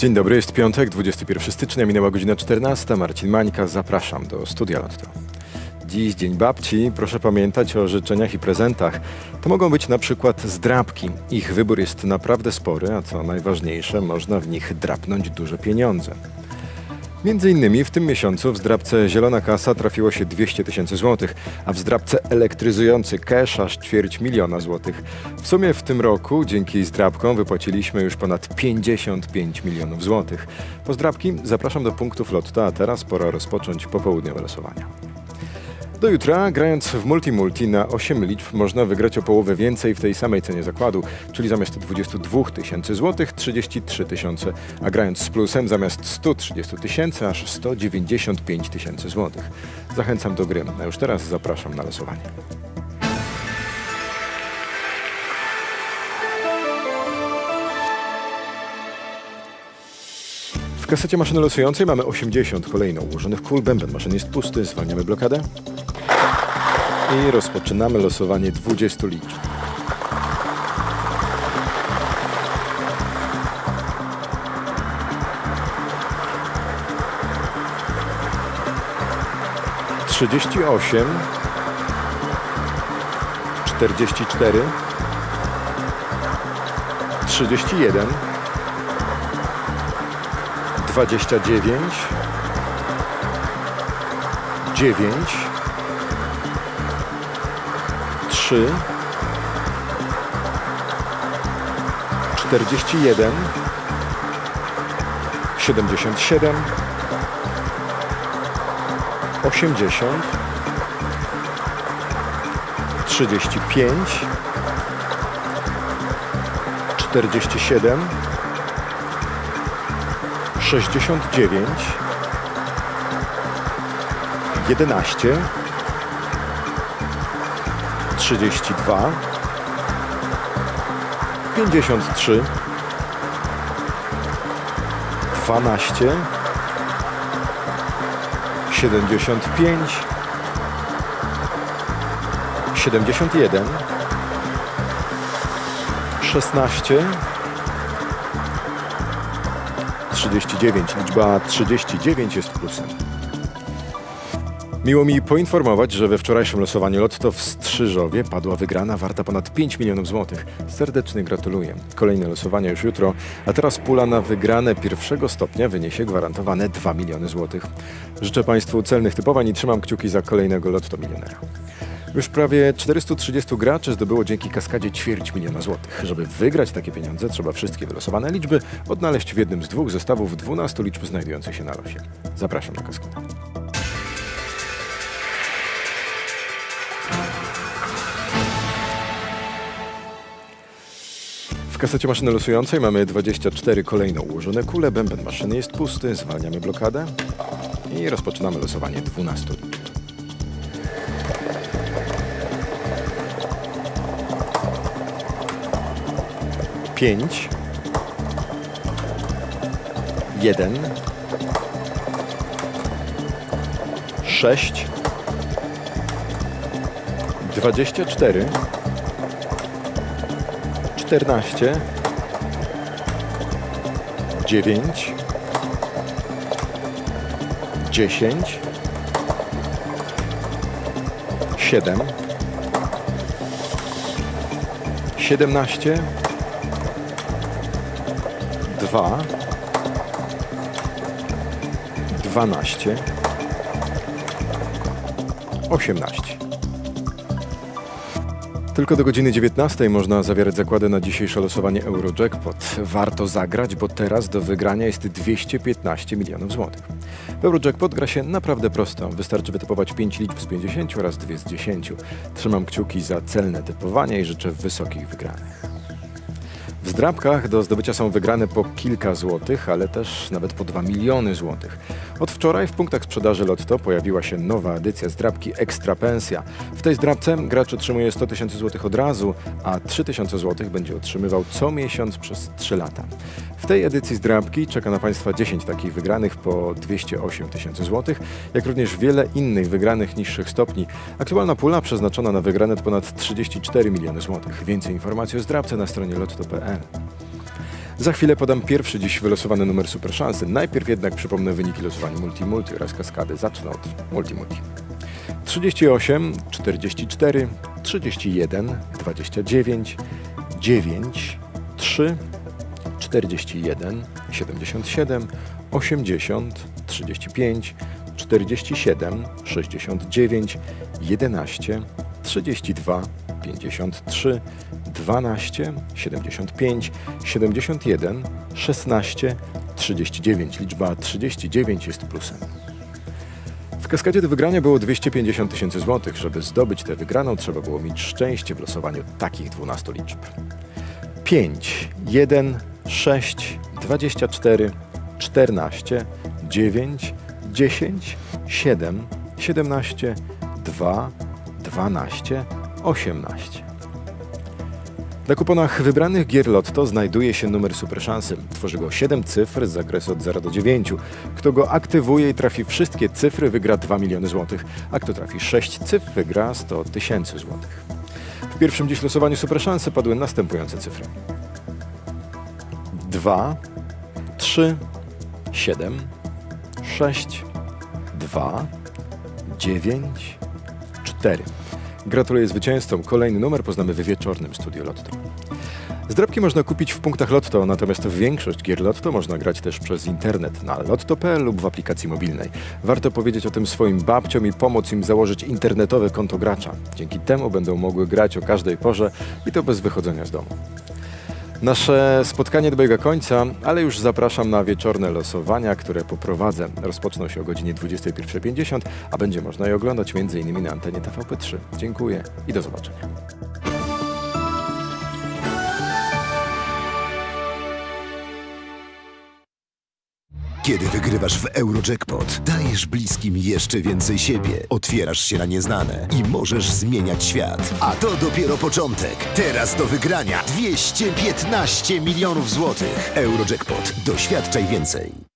Dzień dobry, jest piątek, 21 stycznia, minęła godzina 14. Marcin Mańka, zapraszam do Studia Lotto. Dziś Dzień Babci, proszę pamiętać o życzeniach i prezentach. To mogą być na przykład zdrabki. Ich wybór jest naprawdę spory, a co najważniejsze, można w nich drapnąć duże pieniądze. Między innymi w tym miesiącu w zdrabce Zielona Kasa trafiło się 200 tysięcy złotych, a w zdrabce elektryzujący cash aż ćwierć miliona złotych. W sumie w tym roku dzięki zdrabkom wypłaciliśmy już ponad 55 milionów złotych. Po zdrabki zapraszam do punktów Lotto, a teraz pora rozpocząć popołudniowe losowania. Do jutra, grając w multi-multi na 8 liczb, można wygrać o połowę więcej w tej samej cenie zakładu, czyli zamiast 22 tysięcy złotych 33 tysiące, a grając z plusem zamiast 130 tysięcy aż 195 tysięcy złotych. Zachęcam do gry, a już teraz zapraszam na losowanie. W kasecie maszyny losującej mamy 80 kolejno ułożonych kul, bęben maszyny jest pusty, zwalniamy blokadę. I rozpoczynamy losowanie 20 liczb. Trzydzieści osiem, czterdzieści cztery, trzydzieści jeden, dwadzieścia dziewięć, dziewięć. 3 41 77 80 35 47 69 11 32 53 12 75 71 16 39. Liczba 39 jest plusem. Miło mi poinformować, że we wczorajszym losowaniu Lotto w Strzyżowie padła wygrana warta ponad 5 milionów złotych. Serdecznie gratuluję. Kolejne losowanie już jutro, a teraz pula na wygrane pierwszego stopnia wyniesie gwarantowane 2 miliony złotych. Życzę Państwu celnych typowań i trzymam kciuki za kolejnego Lotto milionera. Już prawie 430 graczy zdobyło dzięki kaskadzie ćwierć miliona złotych. Żeby wygrać takie pieniądze, trzeba wszystkie wylosowane liczby odnaleźć w jednym z dwóch zestawów 12 liczb znajdujących się na losie. Zapraszam na kaskadę. Kasecie maszyny losującej mamy 24 kolejno ułożone kule, bęben maszyny jest pusty, zwalniamy blokadę i rozpoczynamy losowanie 12 liczb. Pięć, jeden, sześć, dwadzieścia cztery, czternaście, dziewięć, dziesięć, siedem, siedemnaście, dwa, dwanaście, osiemnaście. Tylko do godziny 19 można zawierać zakłady na dzisiejsze losowanie Eurojackpot. Warto zagrać, bo teraz do wygrania jest 215 milionów złotych. W Eurojackpot gra się naprawdę prosto. Wystarczy wytypować 5 liczb z 50 oraz 2 z 10. Trzymam kciuki za celne typowanie i życzę wysokich wygranych. W zdrabkach do zdobycia są wygrane po kilka złotych, ale też nawet po 2 miliony złotych. Od wczoraj w punktach sprzedaży Lotto pojawiła się nowa edycja zdrabki Ekstra Pensja. W tej zdrabce gracz otrzymuje 100 tysięcy złotych od razu, a 3 tysiące złotych będzie otrzymywał co miesiąc przez 3 lata. Tej edycji zdrabki czeka na Państwa 10 takich wygranych po 208 tysięcy złotych, jak również wiele innych wygranych niższych stopni. Aktualna pula przeznaczona na wygrane to ponad 34 miliony złotych. Więcej informacji o zdrabce na stronie lotto.pl. Za chwilę podam pierwszy dziś wylosowany numer Super Szansy. Najpierw jednak przypomnę wyniki losowania Multi Multi oraz kaskady. Zacznę od Multi Multi. 38, 44, 31, 29, 9, 3, 41, 77, 80, 35, 47, 69, 11, 32, 53, 12, 75, 71, 16, 39. Liczba 39 jest plusem. W kaskadzie do wygrania było 250 tysięcy złotych. Żeby zdobyć tę wygraną, trzeba było mieć szczęście w losowaniu takich 12 liczb. 5, 1, 6, 24, 14, 9, 10, 7, 17, 2, 12, 18. Na kuponach wybranych gier Lotto znajduje się numer Super Szansy. Tworzy go 7 cyfr z zakresu od 0 do 9. Kto go aktywuje i trafi wszystkie cyfry, wygra 2 miliony złotych, a kto trafi 6 cyfr, wygra 100 tysięcy złotych. W pierwszym dziś losowaniu Super Szansy padły następujące cyfry. 2, 3, 7, 6, 2, 9, 4. Gratuluję zwycięzcom. Kolejny numer poznamy w wieczornym studiu Lotto. Zdrabki można kupić w punktach Lotto, natomiast większość gier Lotto można grać też przez internet na lotto.pl lub w aplikacji mobilnej. Warto powiedzieć o tym swoim babciom i pomóc im założyć internetowe konto gracza. Dzięki temu będą mogły grać o każdej porze i to bez wychodzenia z domu. Nasze spotkanie dobiega końca, ale już zapraszam na wieczorne losowania, które poprowadzę. Rozpoczną się o godzinie 21.50, a będzie można je oglądać m.in. na antenie TVP3. Dziękuję i do zobaczenia. Kiedy wygrywasz w Eurojackpot, dajesz bliskim jeszcze więcej siebie, otwierasz się na nieznane i możesz zmieniać świat. A to dopiero początek. Teraz do wygrania 215 milionów złotych. Eurojackpot. Doświadczaj więcej.